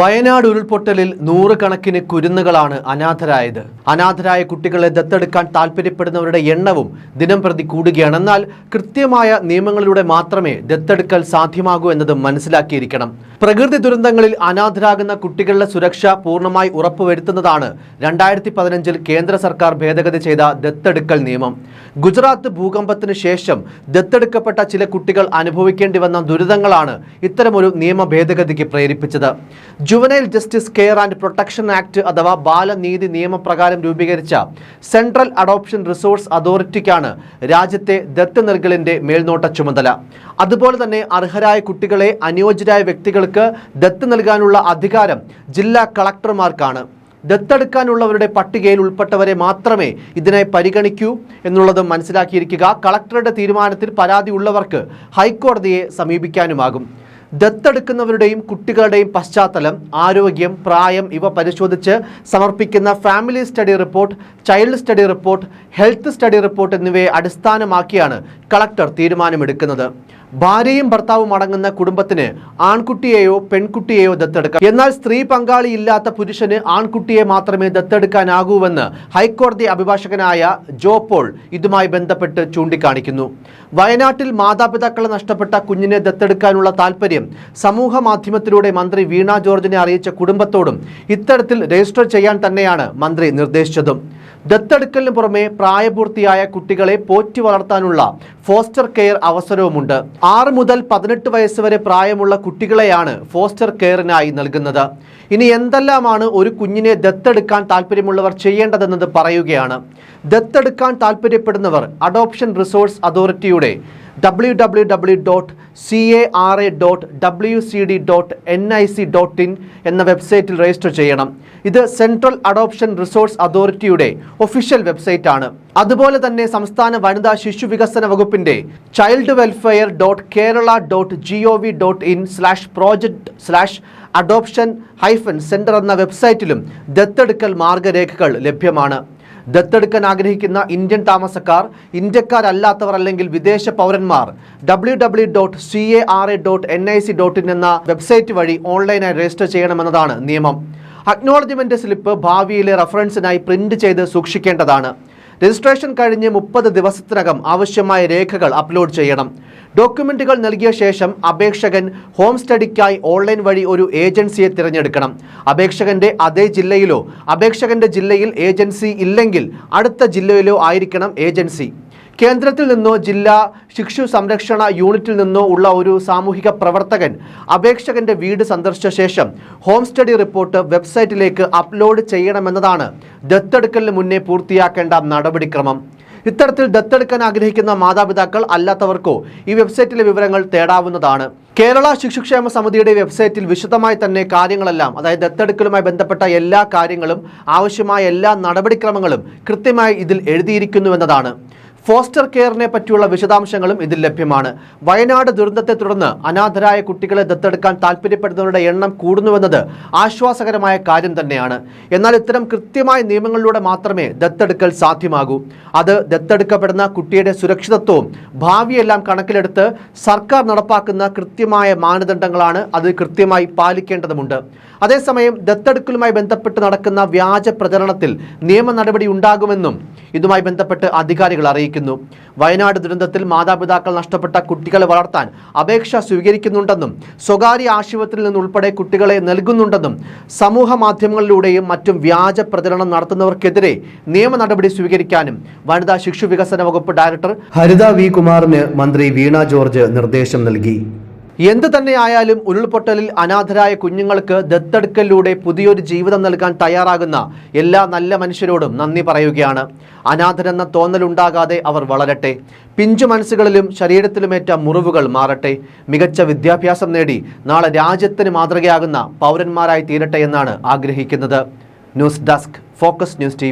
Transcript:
വയനാട് ഉരുൾപൊട്ടലിൽ നൂറുകണക്കിന് കുരുന്നുകളാണ് അനാഥരായത്. അനാഥരായ കുട്ടികളെ ദത്തെടുക്കാൻ താല്പര്യപ്പെടുന്നവരുടെ എണ്ണവും ദിനം പ്രതി കൂടുകയാണ്. എന്നാൽ കൃത്യമായ നിയമങ്ങളിലൂടെ മാത്രമേ ദത്തെടുക്കൽ സാധ്യമാകൂ എന്നത് മനസ്സിലാക്കിയിരിക്കണം. പ്രകൃതി ദുരന്തങ്ങളിൽ അനാഥരാകുന്ന കുട്ടികളുടെ സുരക്ഷ പൂർണമായി ഉറപ്പുവരുത്തുന്നതാണ് രണ്ടായിരത്തി പതിനഞ്ചിൽ കേന്ദ്ര സർക്കാർ ഭേദഗതി ചെയ്ത ദത്തെടുക്കൽ നിയമം. ഗുജറാത്ത് ഭൂകമ്പത്തിന് ശേഷം ദത്തെടുക്കപ്പെട്ട ചില കുട്ടികൾ അനുഭവിക്കേണ്ടി വന്ന ദുരിതങ്ങളാണ് ഇത്തരമൊരു നിയമ ഭേദഗതിക്ക് പ്രേരിപ്പിച്ചത്. Juvenile justice care and protection act അഥവാ ബാലനീതി നിയമപ്രകാരം രൂപീകരിച്ച സെൻട്രൽ അഡോപ്ഷൻ റിസോഴ്സ് അതോറിറ്റിക്കാണ് രാജ്യത്തെ ദത്ത് നൽകലിന്റെ മേൽനോട്ട ചുമതല. അതുപോലെ തന്നെ അർഹരായ കുട്ടികളെ അനുയോജ്യരായ വ്യക്തികൾക്ക് ദത്ത് നൽകാനുള്ള അധികാരം ജില്ലാ കളക്ടർമാർക്കാണ്. ദത്തെടുക്കാനുള്ളവരുടെ പട്ടികയിൽ ഉൾപ്പെട്ടവരെ മാത്രമേ ഇതിനായി പരിഗണിക്കൂ എന്നുള്ളത് മനസ്സിലാക്കിയിരിക്കുക. കളക്ടറുടെ തീരുമാനത്തിൽ പരാതി ഉള്ളവർക്ക് ഹൈക്കോടതിയെ സമീപിക്കാനുമാകും. ദത്തെടുക്കുന്നവരുടെയും കുട്ടികളുടെയും പശ്ചാത്തലം ആരോഗ്യം പ്രായം ഇവ പരിശോധിച്ച് സമർപ്പിക്കുന്ന family study report child study report health study report എന്നിവയെ അടിസ്ഥാനമാക്കിയാണ് കളക്ടർ തീരുമാനമെടുക്കുന്നത്. ഭാര്യയും ഭർത്താവും അടങ്ങുന്ന കുടുംബത്തിന് ആൺകുട്ടിയെയോ പെൺകുട്ടിയെയോ ദത്തെടുക്കാം. എന്നാൽ സ്ത്രീ പങ്കാളിയില്ലാത്ത പുരുഷന് ആൺകുട്ടിയെ മാത്രമേ ദത്തെടുക്കാനാകൂവെന്ന് ഹൈക്കോടതി അഭിഭാഷകനായ ജോ പോൾ ഇതുമായി ബന്ധപ്പെട്ട് ചൂണ്ടിക്കാണിക്കുന്നു. വയനാട്ടിൽ മാതാപിതാക്കളെ നഷ്ടപ്പെട്ട കുഞ്ഞിനെ ദത്തെടുക്കാനുള്ള താല്പര്യം സമൂഹ മാധ്യമത്തിലൂടെ മന്ത്രി വീണ ജോർജിനെ അറിയിച്ച കുടുംബത്തോടും ഇത്തരത്തിൽ രജിസ്റ്റർ ചെയ്യാൻ തന്നെയാണ് മന്ത്രി നിർദ്ദേശിച്ചതും. ദത്തെടുക്കലിന് പുറമെ പ്രായപൂർത്തിയായ കുട്ടികളെ പോറ്റി വളർത്താനുള്ള ഫോസ്റ്റർ കെയർ അവസരവുമുണ്ട്. ആറ് മുതൽ പതിനെട്ട് വയസ്സ് വരെ പ്രായമുള്ള കുട്ടികളെയാണ് ഫോസ്റ്റർ കെയറിനായി നൽകുന്നത്. ഇനി എന്തെല്ലാമാണ് ഒരു കുഞ്ഞിനെ ദത്തെടുക്കാൻ താല്പര്യമുള്ളവർ ചെയ്യേണ്ടതെന്നത് പറയുകയാണ്. ദത്തെടുക്കാൻ താല്പര്യപ്പെടുന്നവർ അഡോപ്ഷൻ റിസോഴ്സ് അതോറിറ്റിയുടെ W W W dot C A R A dot W C D dot N I C dot in എന്ന വെബ്സൈറ്റിൽ രജിസ്റ്റർ ചെയ്യണം. ഇത് സെൻട്രൽ അഡോപ്ഷൻ റിസോഴ്സ് അതോറിറ്റിയുടെ ഒഫീഷ്യൽ വെബ്സൈറ്റ് ആണ്. അതുപോലെ തന്നെ സംസ്ഥാന വനിതാ ശിശു വികസന വകുപ്പിന്റെ child welfare dot Kerala dot G O V dot in slash project slash adoption hyphen centre എന്ന വെബ്സൈറ്റിലും ദത്തെടുക്കൽ മാർഗരേഖകൾ ലഭ്യമാണ്. ദത്തെടുക്കാൻ ആഗ്രഹിക്കുന്ന ഇന്ത്യൻ താമസക്കാർ ഇന്ത്യക്കാരല്ലാത്തവർ അല്ലെങ്കിൽ വിദേശ പൗരന്മാർ W W dot C A R A dot N I C dot in എന്ന വെബ്സൈറ്റ് വഴി ഓൺലൈനായി രജിസ്റ്റർ ചെയ്യണമെന്നതാണ് നിയമം. അക്നോളജ്മെന്റ് സ്ലിപ്പ് ഭാവിയിലെ റഫറൻസിനായി പ്രിന്റ് ചെയ്ത് സൂക്ഷിക്കേണ്ടതാണ്. രജിസ്ട്രേഷൻ കഴിഞ്ഞ് മുപ്പത് ദിവസത്തിനകം ആവശ്യമായ രേഖകൾ അപ്ലോഡ് ചെയ്യണം. ഡോക്യുമെന്റുകൾ നൽകിയ ശേഷം അപേക്ഷകൻ ഹോം സ്റ്റഡിക്കായി ഓൺലൈൻ വഴി ഒരു ഏജൻസിയെ തിരഞ്ഞെടുക്കണം. അപേക്ഷകന്റെ അതേ ജില്ലയിലോ അപേക്ഷകന്റെ ജില്ലയിൽ ഏജൻസി ഇല്ലെങ്കിൽ അടുത്ത ജില്ലയിലോ ആയിരിക്കണം ഏജൻസി. കേന്ദ്രത്തിൽ നിന്നോ ജില്ലാ ശിശു സംരക്ഷണ യൂണിറ്റിൽ നിന്നോ ഉള്ള ഒരു സാമൂഹിക പ്രവർത്തകൻ അപേക്ഷകന്റെ വീട് സന്ദർശിച്ച ശേഷം ഹോം സ്റ്റഡി റിപ്പോർട്ട് വെബ്സൈറ്റിലേക്ക് അപ്ലോഡ് ചെയ്യണമെന്നതാണ് ദത്തെടുക്കലിന് മുന്നേ പൂർത്തിയാക്കേണ്ട നടപടിക്രമം. ഇത്തരത്തിൽ ദത്തെടുക്കാൻ ആഗ്രഹിക്കുന്ന മാതാപിതാക്കൾ അല്ലാത്തവർക്കോ ഈ വെബ്സൈറ്റിലെ വിവരങ്ങൾ തേടാവുന്നതാണ്. കേരള ശിശുക്ഷേമ സമിതിയുടെ വെബ്സൈറ്റിൽ വിശദമായി തന്നെ കാര്യങ്ങളെല്ലാം അതായത് ദത്തെടുക്കലുമായി ബന്ധപ്പെട്ട എല്ലാ കാര്യങ്ങളും ആവശ്യമായ എല്ലാ നടപടിക്രമങ്ങളും കൃത്യമായി ഇതിൽ എഴുതിയിരിക്കുന്നുവെന്നതാണ്. ഫോസ്റ്റർ കെയറിനെ പറ്റിയുള്ള വിശദാംശങ്ങളും ഇതിൽ ലഭ്യമാണ്. വയനാട് ദുരന്തത്തെ തുടർന്ന് അനാഥരായ കുട്ടികളെ ദത്തെടുക്കാൻ താല്പര്യപ്പെടുന്നവരുടെ എണ്ണം കൂടുന്നുവെന്നത് ആശ്വാസകരമായ കാര്യം തന്നെയാണ്. എന്നാൽ ഇത്തരം കൃത്യമായ നിയമങ്ങളിലൂടെ മാത്രമേ ദത്തെടുക്കൽ സാധ്യമാകൂ. അത് ദത്തെടുക്കപ്പെടുന്ന കുട്ടിയുടെ സുരക്ഷിതത്വവും ഭാവിയെല്ലാം കണക്കിലെടുത്ത് സർക്കാർ നടപ്പാക്കുന്ന കൃത്യമായ മാനദണ്ഡങ്ങളാണ് അത് കൃത്യമായി പാലിക്കേണ്ടതുണ്ട് അതേസമയം ദത്തെടുക്കലുമായി ബന്ധപ്പെട്ട് നടക്കുന്ന വ്യാജ പ്രചരണത്തിൽ നിയമ നടപടി ഉണ്ടാകുമെന്നും ഇതുമായി ബന്ധപ്പെട്ട് അധികാരികൾ അറിയിക്കുന്നു വയനാട് ദുരന്തത്തിൽ മാതാപിതാക്കൾ നഷ്ടപ്പെട്ട കുട്ടികളെ വളർത്താൻ അപേക്ഷ സ്വീകരിക്കുന്നുണ്ടെന്നും സ്വകാര്യ ആശുപത്രിയിൽ നിന്നുൾപ്പെടെ കുട്ടികളെ നൽകുന്നുണ്ടെന്നും സമൂഹ മാധ്യമങ്ങളിലൂടെയും മറ്റും വ്യാജ പ്രചരണം നടത്തുന്നവർക്കെതിരെ നിയമ നടപടി സ്വീകരിക്കാനും വനിതാ ശിശു വികസന വകുപ്പ് ഡയറക്ടർ ഹരിത വി കുമാറിന് മന്ത്രി വീണ ജോർജ് നിർദ്ദേശം നൽകി. എന്ത് തന്നെയായാലും ഉരുൾപൊട്ടലിൽ അനാഥരായ കുഞ്ഞുങ്ങൾക്ക് ദത്തെടുക്കലിലൂടെ പുതിയൊരു ജീവിതം നൽകാൻ തയ്യാറാകുന്ന എല്ലാ നല്ല മനുഷ്യരോടും നന്ദി പറയുകയാണ്. അനാഥരെന്ന തോന്നലുണ്ടാകാതെ അവർ വളരട്ടെ. പിഞ്ചു മനസ്സുകളിലും ശരീരത്തിലുമേറ്റ മുറിവുകൾ മാറട്ടെ. മികച്ച വിദ്യാഭ്യാസം നേടി നാളെ രാജ്യത്തിന് മാതൃകയാകുന്ന പൗരന്മാരായി തീരട്ടെ എന്നാണ് ആഗ്രഹിക്കുന്നത്. News desk focus news T